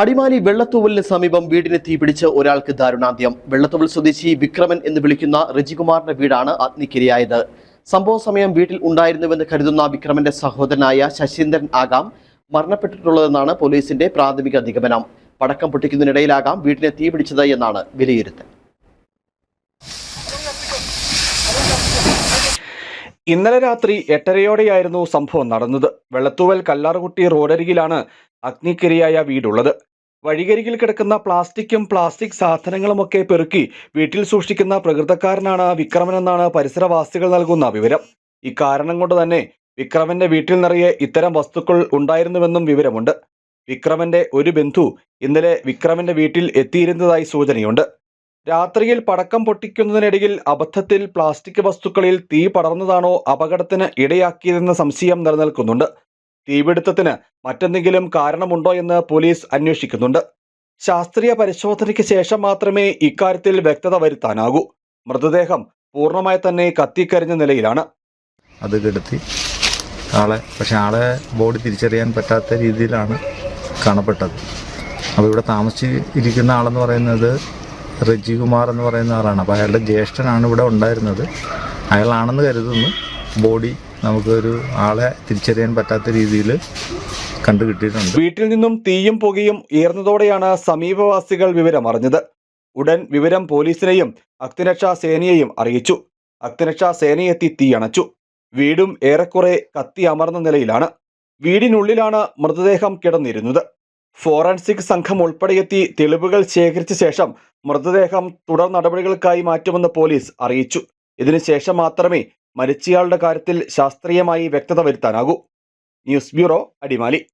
അടിമാലി വെള്ളത്തൂവലിന് സമീപം വീടിന് തീപിടിച്ച് ഒരാൾക്ക് ദാരുണാന്ത്യം. വെള്ളത്തൂവൽ സ്വദേശി വിക്രമൻ എന്ന് വിളിക്കുന്ന റജികുമാറിന്റെ വീടാണ് അഗ്നിക്കിരയായത്. സംഭവ സമയം വീട്ടിൽ ഉണ്ടായിരുന്നുവെന്ന് കരുതുന്ന വിക്രമന്റെ സഹോദരനായ ശശീന്ദ്രൻ ആകാം മരണപ്പെട്ടിട്ടുള്ളതെന്നാണ് പോലീസിന്റെ പ്രാഥമിക നിഗമനം. പടക്കം പൊട്ടിക്കുന്നതിനിടയിലാകാം വീടിന് തീപിടിച്ചത് എന്നാണ് വിലയിരുത്തൽ. ഇന്നലെ രാത്രി എട്ടരയോടെയായിരുന്നു സംഭവം നടന്നത്. വെള്ളത്തൂവൽ കല്ലാറുകുട്ടി റോഡരികിലാണ് അഗ്നിക്കിരയായ വീടുള്ളത്. വഴികരികിൽ കിടക്കുന്ന പ്ലാസ്റ്റിക്കും പ്ലാസ്റ്റിക് സാധനങ്ങളുമൊക്കെ പെറുക്കി വീട്ടിൽ സൂക്ഷിക്കുന്ന പ്രകൃതക്കാരനാണ് വിക്രമനെന്നാണ് പരിസരവാസികൾ നൽകുന്ന വിവരം. ഇക്കാരണം കൊണ്ട് തന്നെ വിക്രമന്റെ വീട്ടിൽ നിറയെ ഇത്തരം വസ്തുക്കൾ ഉണ്ടായിരുന്നുവെന്നും വിവരമുണ്ട്. വിക്രമന്റെ ഒരു ബന്ധു ഇന്നലെ വിക്രമന്റെ വീട്ടിൽ എത്തിയിരുന്നതായി സൂചനയുണ്ട്. രാത്രിയിൽ പടക്കം പൊട്ടിക്കുന്നതിനിടയിൽ അബദ്ധത്തിൽ പ്ലാസ്റ്റിക് വസ്തുക്കളിൽ തീ പടർന്നതാണോ അപകടത്തിന് ഇടയാക്കിയതെന്ന സംശയം നിലനിൽക്കുന്നുണ്ട്. തീപിടുത്തത്തിന് മറ്റെന്തെങ്കിലും കാരണമുണ്ടോ എന്ന് പോലീസ് അന്വേഷിക്കുന്നുണ്ട്. ശാസ്ത്രീയ പരിശോധനയ്ക്ക് ശേഷം മാത്രമേ ഇക്കാര്യത്തിൽ വ്യക്തത വരുത്താനാകൂ. മൃതദേഹം പൂർണമായി തന്നെ കത്തിക്കരിഞ്ഞ നിലയിലാണ്. അത് കെടുത്തി. ആളെ പക്ഷെ ആളെ ബോഡി തിരിച്ചറിയാൻ പറ്റാത്ത രീതിയിലാണ് കാണപ്പെട്ടത്. അപ്പോൾ ഇവിടെ താമസിച്ചിരിക്കുന്ന ആളെന്ന് പറയുന്നത് റജികുമാർ എന്ന് പറയുന്ന ആളാണ്. അപ്പോൾ അയാളുടെ ജ്യേഷ്ഠനാണ് ഇവിടെ ഉണ്ടായിരുന്നത്. അയാളാണെന്ന് കരുതുന്നു. ബോഡി നമുക്കൊരു ആളെ തിരിച്ചറിയാൻ പറ്റാത്ത രീതിയിൽ കണ്ടു കിട്ടിയിട്ടുണ്ട്. വീട്ടിൽ നിന്നും തീയും പുകയും ഉയർന്നതോടെയാണ് സമീപവാസികൾ വിവരം അറിഞ്ഞത്. ഉടൻ വിവരം പോലീസിനെയും അഗ്നിരക്ഷാ സേനയെയും അറിയിച്ചു. അഗ്നിരക്ഷാ സേനയെത്തി തീയണച്ചു വീടും ഏറെക്കുറെ കത്തി അമർന്ന നിലയിലാണ്. വീടിനുള്ളിലാണ് മൃതദേഹം കിടന്നിരുന്നത്. ഫോറൻസിക് സംഘം ഉൾപ്പെടെയെത്തി തെളിവുകൾ ശേഖരിച്ച ശേഷം മൃതദേഹം തുടർ നടപടികൾക്കായി മാറ്റുമെന്ന് പോലീസ് അറിയിച്ചു. ഇതിനുശേഷം മാത്രമേ മരിച്ചയാളുടെ കാര്യത്തിൽ ശാസ്ത്രീയമായി വ്യക്തത വരുത്താനാകൂ. News bureau Adimali.